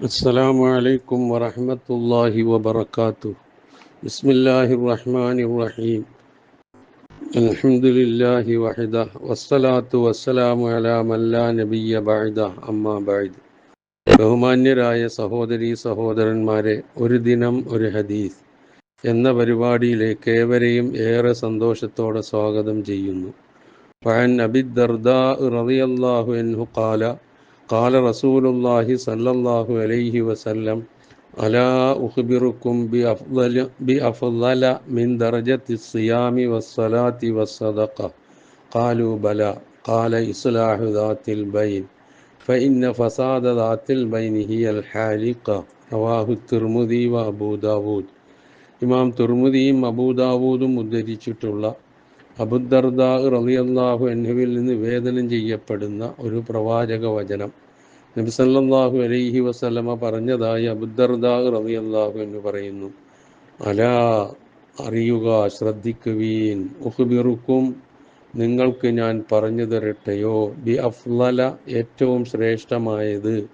السلام عليكم ورحمة الله وبركاته بسم الله الرحمن الرحيم الحمد لله وحده والصلاة والسلام على من لا نبي بعده أما بعد ബഹുമാന്യരായ സഹോദരി സഹോദരന്മാരെ ഒരു ദിനം ഒരു ഹദീസ് എന്ന പരിപാടിയിലേക്ക് ഏവരെയും ഏറെ സന്തോഷത്തോടെ സ്വാഗതം ചെയ്യുന്നു فعن أبي الدرداء رضي الله عنه قال قال رسول الله صلى الله عليه وسلم ألا أخبركم بأفضل, بأفضل من درجة الصيام والصلاة والصدقة قالوا بلى قال إصلاح ذات البين فإن فساد ذات البين هي الحالقة رواه الترمذي وأبو داود ഇമാം തുർമുദിയും അബൂദാവൂദും ഉദ്ധരിച്ചിട്ടുള്ള അബുദർദാ റളിയല്ലാഹു അൻഹുവിൽ നിന്ന് നിവേദനം ചെയ്യപ്പെടുന്ന ഒരു പ്രവാചക വചനം നബി സല്ലല്ലാഹു അലൈഹി വസ്ലമ പറഞ്ഞതായി അബുദർദാ അള്ളാഹു എന്ന് പറയുന്നു. അല അറിയുക ശ്രദ്ധിക്കുവീൻ. ഉഹ്ബിറുക്കും നിങ്ങൾക്ക് ഞാൻ പറഞ്ഞു തരട്ടെയോ ബി അഫ്ലല ഏറ്റവും ശ്രേഷ്ഠമായത്.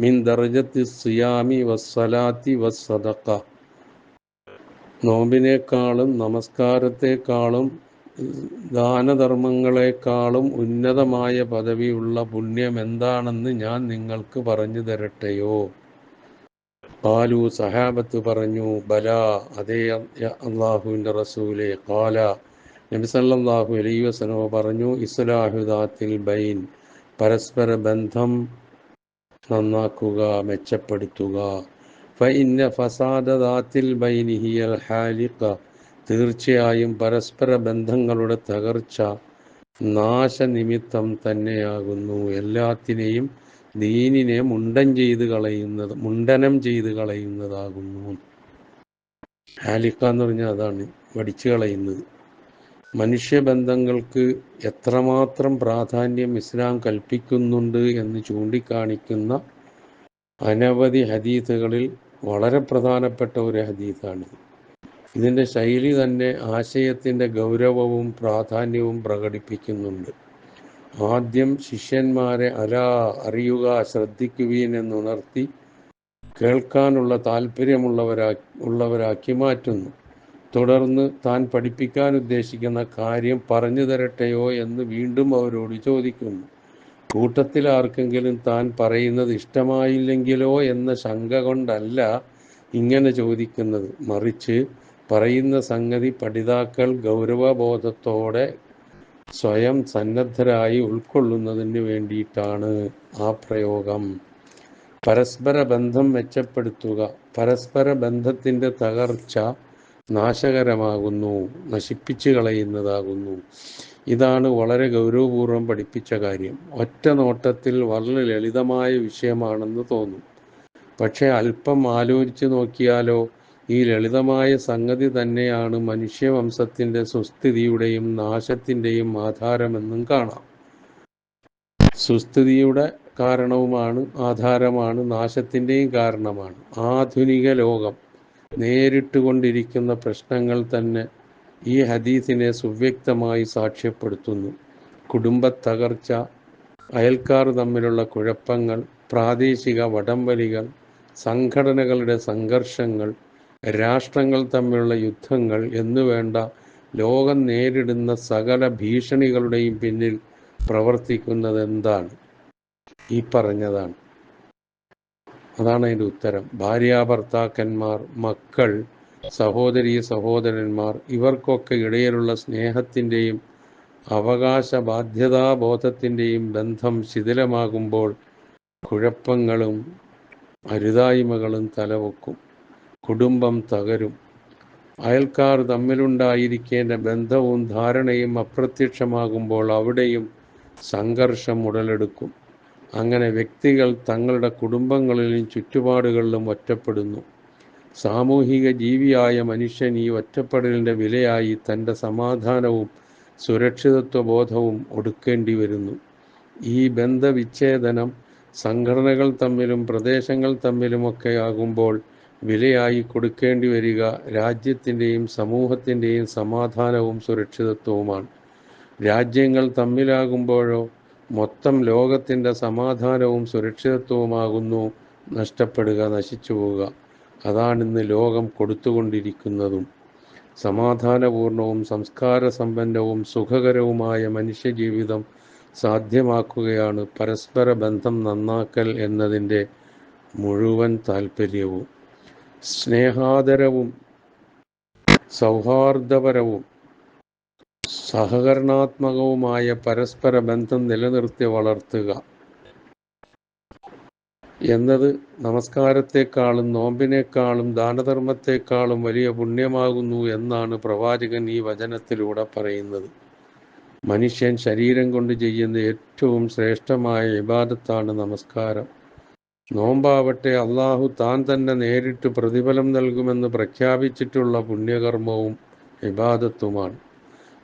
മിൻ ദർജത്തി സിയാമി വസ്സലാത്തി വസ്സദക്ക നോമ്പിനേക്കാളും നമസ്കാരത്തെക്കാളും ദാനധർമ്മങ്ങളെക്കാളും ഉന്നതമായ പദവിയുള്ള പുണ്യം എന്താണെന്ന് ഞാൻ നിങ്ങൾക്ക് പറഞ്ഞു തരട്ടെയോ? കാലു സഹാബത്ത് പറഞ്ഞു ബല അതേ അള്ളാഹുവിന്റെ റസൂലെ കാല നബിസല്ലാഹു അലൈ വസല്ലമ പറഞ്ഞു ഇസ്ലാഹുദാത്തിൽ ബൈൻ പരസ്പര ബന്ധം നന്നാക്കുക മെച്ചപ്പെടുത്തുക. ഫസാദാത്തിൽ ബൈനിഹിയൽ ഹാലിഖ തീർച്ചയായും പരസ്പര ബന്ധങ്ങളുടെ തകർച്ച നാശനിമിത്തം തന്നെയാകുന്നു. എല്ലാത്തിനെയും ദീനിനെ മുണ്ടൻ ചെയ്ത് കളയുന്നത് മുണ്ടനം ചെയ്ത് കളയുന്നതാകുന്നു. ഹാലിക്ക എന്ന് പറഞ്ഞാൽ അതാണ് വടിച്ചു കളയുന്നത്. മനുഷ്യബന്ധങ്ങൾക്ക് എത്രമാത്രം പ്രാധാന്യം ഇസ്ലാം കൽപ്പിക്കുന്നുണ്ട് എന്ന് ചൂണ്ടിക്കാണിക്കുന്ന അനവധി ഹദീസുകളിൽ വളരെ പ്രധാനപ്പെട്ട ഒരു ഹദീസാണ് ഇതിന്റെ ശൈലി തന്നെ ആശയത്തിന്റെ ഗൗരവവും പ്രാധാന്യവും പ്രകടിപ്പിക്കുന്നുണ്ട്. ആദ്യം ശിഷ്യന്മാരെ അലാ അറിയുക ശ്രദ്ധിക്കുവീൻ എന്നുണർത്തി കേൾക്കാനുള്ള താല്പര്യമുള്ളവരാ ഉള്ളവരാക്കി മാറ്റുന്നു. തുടർന്ന് താൻ പഠിപ്പിക്കാൻ ഉദ്ദേശിക്കുന്ന കാര്യം പറഞ്ഞു തരട്ടെയോ എന്ന് വീണ്ടും അവരോട് ചോദിക്കുന്നു. കൂട്ടത്തിൽ ആർക്കെങ്കിലും താൻ പറയുന്നത് ഇഷ്ടമായില്ലെങ്കിലോ എന്ന ശങ്ക കൊണ്ടല്ല ഇങ്ങനെ ചോദിക്കുന്നത്. മറിച്ച് പറയുന്ന സംഗതി പഠിതാക്കൾ ഗൗരവബോധത്തോടെ സ്വയം സന്നദ്ധരായി ഉൾക്കൊള്ളുന്നതിന് വേണ്ടിയിട്ടാണ് ആ പ്രയോഗം. പരസ്പര ബന്ധം മെച്ചപ്പെടുത്തുക പരസ്പര ബന്ധത്തിന്റെ തകർച്ച നാശകരമാകുന്നു നശിപ്പിച്ചു കളയുന്നതാകുന്നു. ഇതാണ് വളരെ ഗൗരവപൂർവം പഠിപ്പിച്ച കാര്യം. ഒറ്റ നോട്ടത്തിൽ വളരെ ലളിതമായ വിഷയമാണെന്ന് തോന്നും. പക്ഷേ അല്പം ആലോചിച്ച് നോക്കിയാലോ ഈ ലളിതമായ സംഗതി തന്നെയാണ് മനുഷ്യവംശത്തിന്റെ സുസ്ഥിതിയുടെയും നാശത്തിന്റെയും ആധാരമെന്നും കാണാം. സുസ്ഥിതിയുടെ കാരണവുമാണ് ആധാരമാണ് നാശത്തിന്റെയും കാരണമാണ്. ആധുനിക ലോകം നേരിട്ടുകൊണ്ടിരിക്കുന്ന പ്രശ്നങ്ങൾ തന്നെ ഈ ഹദീസിനെ സുവ്യക്തമായി സാക്ഷ്യപ്പെടുത്തുന്നു. കുടുംബ തകർച്ച അയൽക്കാർ തമ്മിലുള്ള കുഴപ്പങ്ങൾ പ്രാദേശിക വടംവലികൾ സംഘടനകളുടെ സംഘർഷങ്ങൾ രാഷ്ട്രങ്ങൾ തമ്മിലുള്ള യുദ്ധങ്ങൾ എന്നുവേണ്ട ലോകം നേരിടുന്ന സകല ഭീഷണികളുടെയും പിന്നിൽ പ്രവർത്തിക്കുന്നത് എന്താണ് ഈ പറഞ്ഞതാണ്. അതാണ് അതിന്റെ ഉത്തരം. ഭാര്യാഭർത്താക്കന്മാർ മക്കൾ സഹോദരി സഹോദരന്മാർ ഇവർക്കൊക്കെ ഇടയിലുള്ള സ്നേഹത്തിന്റെയും അവകാശ ബാധ്യതാബോധത്തിന്റെയും ബന്ധം ശിഥിലമാകുമ്പോൾ കുഴപ്പങ്ങളും അരുതായ്മകളും തലവെക്കും. കുടുംബം തകരും. അയൽക്കാർ തമ്മിലുണ്ടായിരിക്കേണ്ട ബന്ധവും ധാരണയും അപ്രത്യക്ഷമാകുമ്പോൾ അവിടെയും സംഘർഷം ഉടലെടുക്കും. അങ്ങനെ വ്യക്തികൾ തങ്ങളുടെ കുടുംബങ്ങളിലും ചുറ്റുപാടുകളിലും ഒറ്റപ്പെടുന്നു. സാമൂഹിക ജീവിയായ മനുഷ്യൻ ഈ ഒറ്റപ്പെടലിന്റെ വിലയായി തന്റെ സമാധാനവും സുരക്ഷിതത്വ ബോധവും ഒടുക്കേണ്ടി വരുന്നു. ഈ ബന്ധവിച്ഛേദനം സംഘടനകൾ തമ്മിലും പ്രദേശങ്ങൾ തമ്മിലുമൊക്കെ ആകുമ്പോൾ വിലയായി കൊടുക്കേണ്ടി വരിക രാജ്യത്തിന്റെയും സമൂഹത്തിന്റെയും സമാധാനവും സുരക്ഷിതത്വവുമാണ്. രാജ്യങ്ങൾ തമ്മിലാകുമ്പോഴോ മൊത്തം ലോകത്തിന്റെ സമാധാനവും സുരക്ഷിതത്വവുമാകുന്നു നഷ്ടപ്പെടുക നശിച്ചു പോവുക. അതാണിന്ന് ലോകം കൊടുത്തുകൊണ്ടിരിക്കുന്നതും. സമാധാനപൂർണവും സംസ്കാര സമ്പന്നവും സുഖകരവുമായ മനുഷ്യജീവിതം സാധ്യമാക്കുകയാണ് പരസ്പര ബന്ധം നന്നാക്കൽ എന്നതിന്റെ മുഴുവൻ താല്പര്യവും സ്നേഹാദരവും സൗഹാർദ്ദപരവും സഹകരണാത്മകവുമായ പരസ്പര ബന്ധം നിലനിർത്തി വളർത്തുക എന്നത് നമസ്കാരത്തെക്കാളും നോമ്പിനേക്കാളും ദാനധർമ്മത്തെക്കാളും വലിയ പുണ്യമാകുന്നു എന്നാണ് പ്രവാചകൻ ഈ വചനത്തിലൂടെ പറയുന്നത്. മനുഷ്യൻ ശരീരം കൊണ്ട് ചെയ്യുന്ന ഏറ്റവും ശ്രേഷ്ഠമായ വിവാദത്താണ് നമസ്കാരം. നോമ്പാവട്ടെ അള്ളാഹു താൻ തന്നെ നേരിട്ട് പ്രതിഫലം നൽകുമെന്ന് പ്രഖ്യാപിച്ചിട്ടുള്ള പുണ്യകർമ്മവും ഇബാദത്തുമാണ്.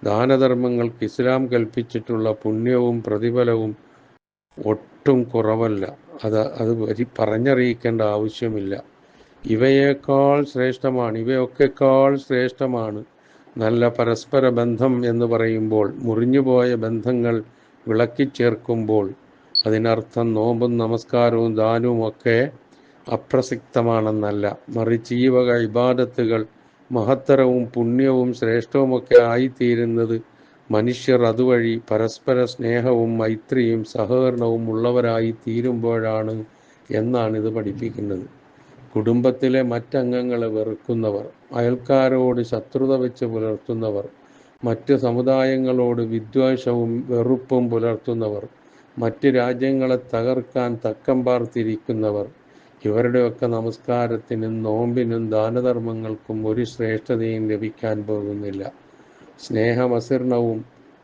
ദാനധർമ്മങ്ങൾക്ക് ഇസ്ലാം കൽപ്പിച്ചിട്ടുള്ള പുണ്യവും പ്രതിഫലവും ഒട്ടും കുറവല്ല. അത് അത് പറഞ്ഞറിയിക്കേണ്ട ആവശ്യമില്ല. ഇവയേക്കാൾ ശ്രേഷ്ഠമാണ് ഇവയൊക്കെക്കാൾ ശ്രേഷ്ഠമാണ് നല്ല പരസ്പര ബന്ധം എന്ന് പറയുമ്പോൾ മുറിഞ്ഞുപോയ ബന്ധങ്ങൾ വിളക്കിച്ചേർക്കുമ്പോൾ അതിനർത്ഥം നോമ്പും നമസ്കാരവും ദാനവും ഒക്കെ അപ്രസക്തമാണെന്നല്ല. മറിച്ച് ഈ വക ഇബാദത്തുകൾ മഹത്തരവും പുണ്യവും ശ്രേഷ്ഠവുമൊക്കെ ആയിത്തീരുന്നത് മനുഷ്യർ അതുവഴി പരസ്പര സ്നേഹവും മൈത്രിയും സഹകരണവും ഉള്ളവരായി തീരുമ്പോഴാണ് എന്നാണ് ഇത് പഠിപ്പിക്കുന്നത്. കുടുംബത്തിലെ മറ്റംഗങ്ങളെ വെറുക്കുന്നവർ അയൽക്കാരോട് ശത്രുത വെച്ച് പുലർത്തുന്നവർ മറ്റ് സമുദായങ്ങളോട് വിദ്വേഷവും വെറുപ്പും പുലർത്തുന്നവർ മറ്റ് രാജ്യങ്ങളെ തകർക്കാൻ തക്കം പാർത്തിരിക്കുന്നവർ. ഇവരുടെയൊക്കെ നമസ്കാരത്തിനും നോമ്പിനും ദാനധർമ്മങ്ങൾക്കും ഒരു ശ്രേഷ്ഠതയും ലഭിക്കാൻ പോകുന്നില്ല. സ്നേഹമസീർണവും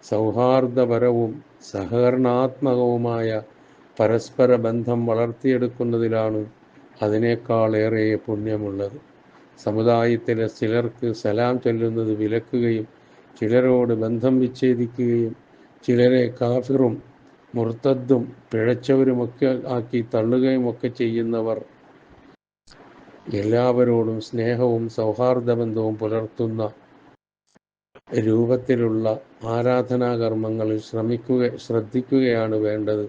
സൗഹാർദ്ദപരവും സഹകരണാത്മകവുമായ പരസ്പര ബന്ധം വളർത്തിയെടുക്കുന്നതിലാണ് അതിനേക്കാളേറെ പുണ്യമുള്ളത്. സമുദായത്തിലെ ചിലർക്ക് സലാം ചൊല്ലുന്നത് വിലക്കുകയും ചിലരോട് ബന്ധം വിച്ഛേദിക്കുകയും ചിലരെ കാഫിറും മുർത്തദ്ദും പിഴച്ചവരുമൊക്കെ ആക്കി തള്ളുകയും ഒക്കെ ചെയ്യുന്നവർ എല്ലാവരോടും സ്നേഹവും സൗഹാർദ്ദബന്ധവും പുലർത്തുന്ന രൂപത്തിലുള്ള ആരാധനാകർമ്മങ്ങളിൽ ശ്രമിക്കുക ശ്രദ്ധിക്കുകയാണ് വേണ്ടത്.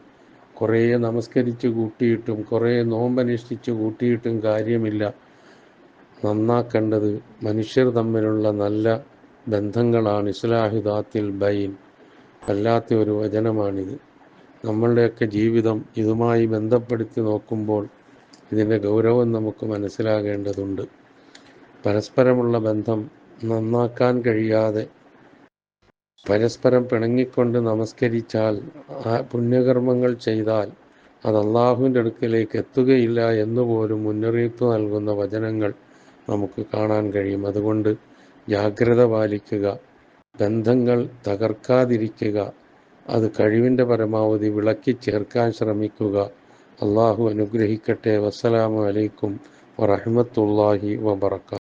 കുറേ നമസ്കരിച്ച് കൂട്ടിയിട്ടും കുറേ നോമ്പനുഷ്ഠിച്ച് കൂട്ടിയിട്ടും കാര്യമില്ല. നന്നാക്കേണ്ടത് മനുഷ്യർ തമ്മിലുള്ള നല്ല ബന്ധങ്ങളാണ്. ഇസ്ലാഹിദാത്തിൽ ബൈൻ. വല്ലാത്ത ഒരു വചനമാണിത്. നമ്മളുടെയൊക്കെ ജീവിതം ഇതുമായി ബന്ധപ്പെടുത്തി നോക്കുമ്പോൾ ഇതിന്റെ ഗൗരവം നമുക്ക് മനസ്സിലാകേണ്ടതുണ്ട്. പരസ്പരമുള്ള ബന്ധം നന്നാക്കാൻ കഴിയാതെ പരസ്പരം പിണങ്ങിക്കൊണ്ട് നമസ്കരിച്ചാൽ പുണ്യകർമ്മങ്ങൾ ചെയ്താൽ അത് അള്ളാഹുവിന്റെ അടുക്കിലേക്ക് എത്തുകയില്ല എന്നുപോലും മുന്നറിയിപ്പ് നൽകുന്ന വചനങ്ങൾ നമുക്ക് കാണാൻ കഴിയും. അതുകൊണ്ട് ജാഗ്രത പാലിക്കുക ബന്ധങ്ങൾ തകർക്കാതിരിക്കുക അത് കഴിവിന്റെ പരമാവധി വിളക്കി ചേർക്കാൻ ശ്രമിക്കുക. അള്ളാഹു അനുഗ്രഹിക്കട്ടെ. വസ്സലാമു അലൈക്കും വറഹമത്തല്ലാഹി വബർക്കാത്തു